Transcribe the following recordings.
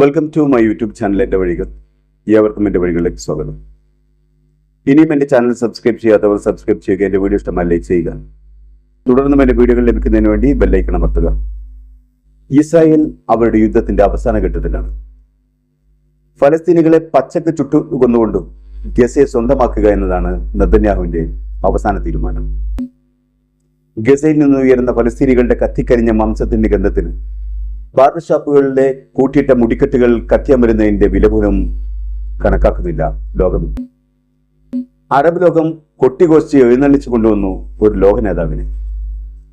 Welcome to my YouTube channel എന്റെ വഴികൾ. ഏവർക്കും എന്റെ വഴികളിലേക്ക് സ്വാഗതം. ഇനിയും എന്റെ ചാനൽ സബ്സ്ക്രൈബ് ചെയ്യാത്തവർ സബ്സ്ക്രൈബ് ചെയ്യുക എന്റെ വീഡിയോ ഇഷ്ടമായി ലൈക്ക് ചെയ്യുക. തുടർന്നും എന്റെ വീഡിയോകൾ ലഭിക്കുന്നതിന് വേണ്ടി ബെല്ലൈക്കൺ അമർത്തുക. ഇസ്രായേൽ അവരുടെ യുദ്ധത്തിന്റെ അവസാന ഘട്ടത്തിലാണ്. ഫലസ്തീനികളെ പച്ചക്ക് ചുട്ടു കൊന്നുകൊണ്ടും ഗസയെ സ്വന്തമാക്കുക എന്നതാണ് നദന്യാഹുവിന്റെ അവസാന തീരുമാനം. ഗസയിൽ നിന്ന് ഉയരുന്ന ഫലസ്തീനികളുടെ കത്തിക്കരിഞ്ഞ മാംസത്തിന്റെ ഗന്ധത്തിന് ബാർബർ ഷോപ്പുകളിലെ കൂട്ടിയിട്ട മുടിക്കെട്ടുകൾ കത്തിയമരുന്നതിന്റെ വില പോലും കണക്കാക്കുന്നില്ല ലോകം. അറബ് ലോകം കൊട്ടിഘോഷിച്ച് എഴുന്നള്ളിച്ചു കൊണ്ടുവന്നു ഒരു ലോക നേതാവിനെ.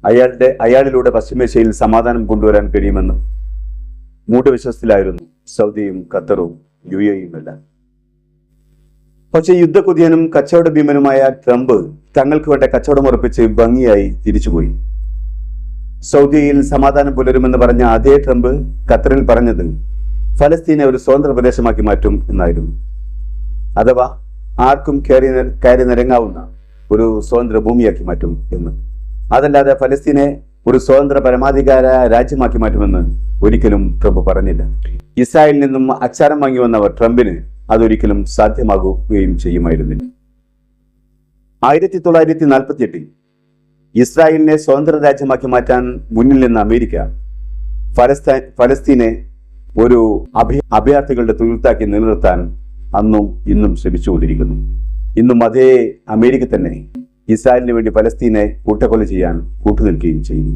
അയാളുടെ അയാളിലൂടെ പശ്ചിമേഷ്യയിൽ സമാധാനം കൊണ്ടുവരാൻ കഴിയുമെന്ന് മൂഢവിശ്വസത്തിലായിരുന്നു സൗദിയും ഖത്തറും യു എയും എല്ലാം പക്ഷേ യുദ്ധകുതിയനും കച്ചവട ഭീമനുമായ ട്രംപ് തങ്ങൾക്ക് വേണ്ട കച്ചവടം ഉറപ്പിച്ച് ഭംഗിയായി തിരിച്ചുപോയി. സൗദിയിൽ സമാധാനം പുലരുമെന്ന് പറഞ്ഞ അതേ ട്രംപ് ഖത്തറിൽ പറഞ്ഞത് ഫലസ്തീനെ ഒരു സ്വതന്ത്ര പ്രദേശമാക്കി മാറ്റും എന്നായിരുന്നു. അഥവാ ആർക്കും കയറി കയറി നിരങ്ങാവുന്ന ഒരു സ്വതന്ത്ര ഭൂമിയാക്കി മാറ്റും എന്ന്. അതല്ലാതെ ഫലസ്തീനെ ഒരു സ്വതന്ത്ര പരമാധികാര രാജ്യമാക്കി മാറ്റുമെന്ന് ഒരിക്കലും ട്രംപ് പറഞ്ഞില്ല. ഇസ്രായേലിൽ നിന്നും അച്ചാരം വാങ്ങി വന്നവർ ട്രംപിന് അതൊരിക്കലും സാധ്യമാകുകയും ചെയ്യുമായിരുന്നില്ല. ആയിരത്തി തൊള്ളായിരത്തി നാൽപ്പത്തി എട്ടിൽ ഇസ്രായേലിനെ സ്വതന്ത്ര രാജ്യമാക്കി മാറ്റാൻ മുന്നിൽ നിന്ന് അമേരിക്ക ഫലസ്തീൻ ഫലസ്തീനെ ഒരു അഭി അഭയാർത്ഥികളുടെ തുരുത്താക്കി നിലനിർത്താൻ അന്നും ഇന്നും ശ്രമിച്ചുകൊണ്ടിരിക്കുന്നു. ഇന്നും അതേ അമേരിക്ക തന്നെ ഇസ്രായേലിന് വേണ്ടി ഫലസ്തീനെ കൂട്ടക്കൊല ചെയ്യാൻ കൂട്ടുനിൽക്കുകയും ചെയ്യുന്നു.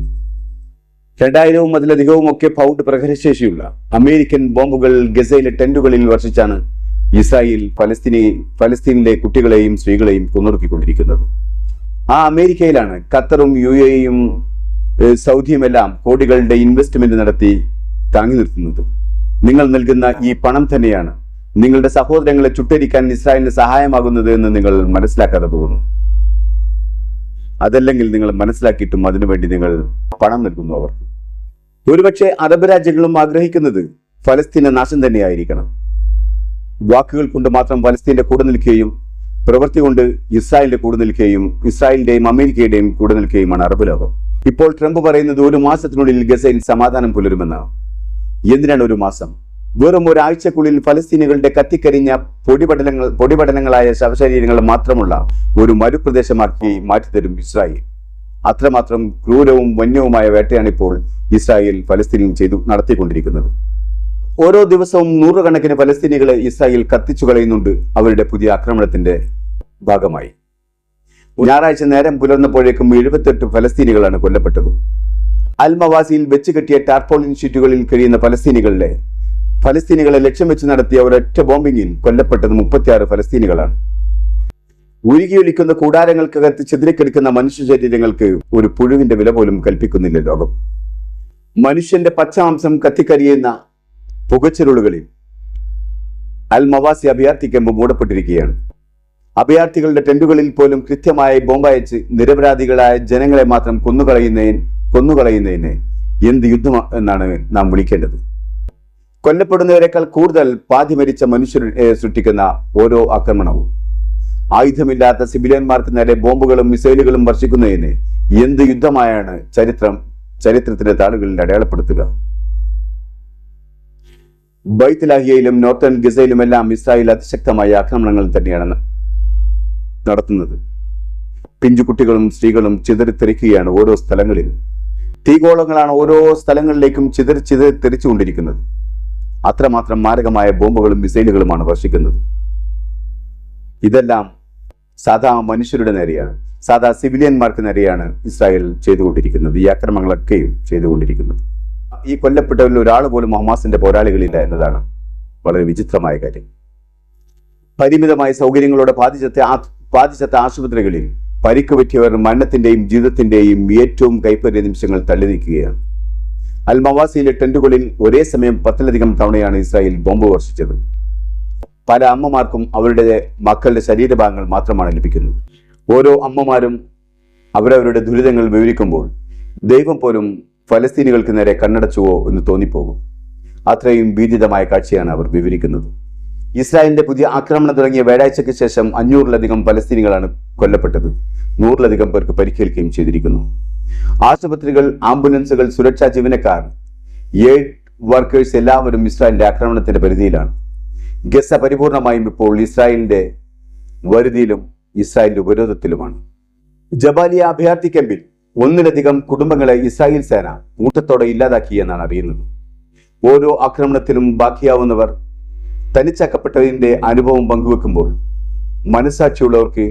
രണ്ടായിരവും അതിലധികവും ഒക്കെ പൗണ്ട് പ്രഹരശേഷിയുള്ള അമേരിക്കൻ ബോംബുകൾ ഗസയിലെ ടെന്റുകളിൽ വർഷിച്ചാണ് ഇസ്രായേൽ ഫലസ്തീനെ ഫലസ്തീനിലെ കുട്ടികളെയും സ്ത്രീകളെയും കൊന്നൊടുക്കിക്കൊണ്ടിരിക്കുന്നത്. ആ അമേരിക്കയിലാണ് ഖത്തറും യു എയും സൗദിയും എല്ലാം കോടികളുടെ ഇൻവെസ്റ്റ്മെന്റ് നടത്തി താങ്ങി നിർത്തുന്നത്. നിങ്ങൾ നൽകുന്ന ഈ പണം തന്നെയാണ് നിങ്ങളുടെ സഹോദരങ്ങളെ ചുട്ടരിക്കാൻ ഇസ്രായേലിന് സഹായമാകുന്നത് എന്ന് നിങ്ങൾ മനസ്സിലാക്കാതെ പോകുന്നു. അതല്ലെങ്കിൽ നിങ്ങൾ മനസ്സിലാക്കിയിട്ടും അതിനുവേണ്ടി നിങ്ങൾ പണം നൽകുന്നു അവർക്ക്. ഒരുപക്ഷെ അറബ് രാജ്യങ്ങളും ആഗ്രഹിക്കുന്നത് ഫലസ്തീന നാശം തന്നെയായിരിക്കണം. വാക്കുകൾ കൊണ്ട് മാത്രം ഫലസ്തീന്റെ കൂടെ നിൽക്കുകയും പ്രവൃത്തി കൊണ്ട് ഇസ്രായേലിന്റെ കൂടെ നിൽക്കുകയും ഇസ്രായേലിന്റെയും അമേരിക്കയുടെയും കൂടെ നിൽക്കുകയുമാണ് അറബ് ലോകം. ഇപ്പോൾ ട്രംപ് പറയുന്നത് ഒരു മാസത്തിനുള്ളിൽ ഗസയിൽ സമാധാനം പുലരുമെന്ന്. എന്തിനാണ് ഒരു മാസം? വെറും ഒരാഴ്ചക്കുള്ളിൽ ഫലസ്തീനുകളുടെ കത്തിക്കരിഞ്ഞ പൊടിപടലങ്ങൾ പൊടിപടലങ്ങളായ ശവശരീരങ്ങൾ മാത്രമുള്ള ഒരു മരുപ്രദേശമാക്കി മാറ്റിത്തരും ഇസ്രായേൽ. അത്രമാത്രം ക്രൂരവും വന്യവുമായ വേട്ടയാണ് ഇപ്പോൾ ഇസ്രായേൽ ഫലസ്തീനിൽ ചെയ്തു നടത്തിക്കൊണ്ടിരിക്കുന്നത്. ഓരോ ദിവസവും നൂറുകണക്കിന് ഫലസ്തീനികളെ ഇസ്രായേൽ കത്തിച്ചു കളയുന്നുണ്ട് അവരുടെ പുതിയ ആക്രമണത്തിന്റെ ഭാഗമായി. ഞായറാഴ്ച നേരം പുലർന്നപ്പോഴേക്കും എഴുപത്തെട്ട് ഫലസ്തീനികളാണ് കൊല്ലപ്പെട്ടത്. അൽമവാസിയിൽ വെച്ച് കെട്ടിയ ടാർപോളിൻ ഷീറ്റുകളിൽ കഴിയുന്ന ഫലസ്തീനികളിലെ ഫലസ്തീനികളെ ലക്ഷ്യം വെച്ച് നടത്തിയ ഒരൊറ്റ ബോംബിങ്ങിൽ കൊല്ലപ്പെട്ടത് മുപ്പത്തിയാറ് ഫലസ്തീനികളാണ്. ഉരുകിയൊലിക്കുന്ന കൂടാരങ്ങൾക്കകത്ത് ചെതിരിക്കെടുക്കുന്ന മനുഷ്യ ശരീരങ്ങൾക്ക് ഒരു പുഴുവിന്റെ വില പോലും കൽപ്പിക്കുന്നില്ല ലോകം. മനുഷ്യന്റെ പച്ചമാംസം കത്തിക്കരിയുന്ന പുകച്ചിരുളുകളിൽ അൽ മവാസി അഭയാർത്ഥി ക്യാമ്പ് മൂടപ്പെട്ടിരിക്കുകയാണ്. അഭയാർത്ഥികളുടെ ടെന്റുകളിൽ പോലും കൃത്യമായി ബോംബയച്ച് നിരപരാധികളായ ജനങ്ങളെ മാത്രം കൊന്നുകളയുന്നതിന് കൊന്നുകളയുന്നതിന് എന്ത് യുദ്ധം എന്നാണ് നാം വിളിക്കേണ്ടത്. കൊല്ലപ്പെടുന്നവരെക്കാൾ കൂടുതൽ പാതി മരിച്ച മനുഷ്യർ സൃഷ്ടിക്കുന്ന ഓരോ ആക്രമണവും. ആയുധമില്ലാത്ത സിവിലിയന്മാർക്ക് നേരെ ബോംബുകളും മിസൈലുകളും വർഷിക്കുന്നതിന് എന്ത് യുദ്ധമായാണ് ചരിത്രം ചരിത്രത്തിന്റെ താളുകളിൽ അടയാളപ്പെടുത്തുക. ബൈത്തലാഹിയയിലും നോർത്തേൺ ഗസയിലുമെല്ലാം ഇസ്രായേൽ അതിശക്തമായ ആക്രമണങ്ങൾ തന്നെയാണ് നടത്തുന്നത്. പിഞ്ചുകുട്ടികളും സ്ത്രീകളും ചിതറിത്തെറിക്കുകയാണ് ഓരോ സ്ഥലങ്ങളിലും. തീഗോളങ്ങളാണ് ഓരോ സ്ഥലങ്ങളിലേക്കും ചിതറി ചിതറി തെറിച്ചുകൊണ്ടിരിക്കുന്നത്. അത്രമാത്രം മാരകമായ ബോംബുകളും മിസൈലുകളുമാണ് വർഷിക്കുന്നത്. ഇതെല്ലാം സാധാ മനുഷ്യരുടെ നേരെയാണ്. സാധാ സിവിലിയന്മാർക്ക് നേരെയാണ് ഇസ്രായേൽ ചെയ്തുകൊണ്ടിരിക്കുന്നത്. ഈ ആക്രമണങ്ങളൊക്കെയും ചെയ്തുകൊണ്ടിരിക്കുന്നത്. ഈ കൊല്ലപ്പെട്ടവരിൽ ഒരാൾ പോലും ഹമാസിന്റെ പോരാളികളില്ല എന്നതാണ് വളരെ വിചിത്രമായ കാര്യം. പരിമിതമായ സൗകര്യങ്ങളോടെ ബാധിച്ചത്തെ ആ ബാധിച്ചത്ത ആശുപത്രികളിൽ പരിക്ക് പറ്റിയവർ മരണത്തിന്റെയും ജീവിതത്തിന്റെയും ഏറ്റവും കൈപ്പറ്റിയ നിമിഷങ്ങൾ തള്ളി നീക്കുകയാണ് അൽ മവാസിയിലെ ടെന്റുകളിൽ ഒരേ സമയം പത്തിലധികം തവണയാണ് ഇസ്രായേൽ ബോംബ് വർഷിച്ചത്. പല അമ്മമാർക്കും അവരുടെ മക്കളുടെ ശരീരഭാഗങ്ങൾ മാത്രമാണ് ലഭിക്കുന്നത്. ഓരോ അമ്മമാരും അവരവരുടെ ദുരിതങ്ങൾ വിവരിക്കുമ്പോൾ ദൈവം പോലും ഫലസ്തീനികൾക്ക് നേരെ കണ്ണടച്ചുവോ എന്ന് തോന്നിപ്പോകും. അത്രയും ഭീതിതമായ കാഴ്ചയാണ് അവർ വിവരിക്കുന്നത്. ഇസ്രായേലിന്റെ പുതിയ ആക്രമണം തുടങ്ങിയ വ്യാഴാഴ്ചയ്ക്ക് ശേഷം അഞ്ഞൂറിലധികം പലസ്തീനികളാണ് കൊല്ലപ്പെട്ടത്. നൂറിലധികം പേർക്ക് പരിക്കേൽക്കുകയും ചെയ്തിരിക്കുന്നു. ആശുപത്രികൾ ആംബുലൻസുകൾ സുരക്ഷാ ജീവനക്കാർ ഏഴ് വർക്കേഴ്സ് എല്ലാവരും ഇസ്രായേലിന്റെ ആക്രമണത്തിന്റെ പരിധിയിലാണ്. ഗസ പരിപൂർണമായും ഇപ്പോൾ ഇസ്രായേലിന്റെ വരുതിയിലും ഇസ്രായേലിന്റെ ഉപരോധത്തിലുമാണ്. ജബാലിയ അഭയാർത്ഥി ക്യാമ്പിൽ ഒന്നിലധികം കുടുംബങ്ങളെ ഇസ്രായേൽ സേന കൂട്ടത്തോടെ ഇല്ലാതാക്കി എന്നാണ് അറിയുന്നത്. ഓരോ ആക്രമണത്തിലും ബാക്കിയാവുന്നവർ തനിച്ചാക്കപ്പെട്ടതിന്റെ അനുഭവം പങ്കുവെക്കുമ്പോൾ മനസ്സാക്ഷിയുള്ളവർക്ക്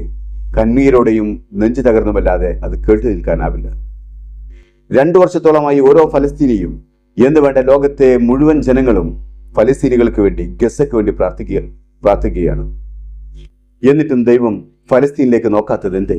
കണ്ണീരോടെയും നെഞ്ചു തകർന്നുമല്ലാതെ അത് കേട്ടു നിൽക്കാനാവില്ല. രണ്ടു വർഷത്തോളമായി ഓരോ ഫലസ്തീനിയും എന്ന് വേണ്ട ലോകത്തെ മുഴുവൻ ജനങ്ങളും ഫലസ്തീനികൾക്ക് വേണ്ടി ഗസയ്ക്ക് വേണ്ടി പ്രാർത്ഥിക്കുക പ്രാർത്ഥിക്കുകയാണ്. എന്നിട്ടും ദൈവം ഫലസ്തീനിലേക്ക് നോക്കാത്തത് എന്തേ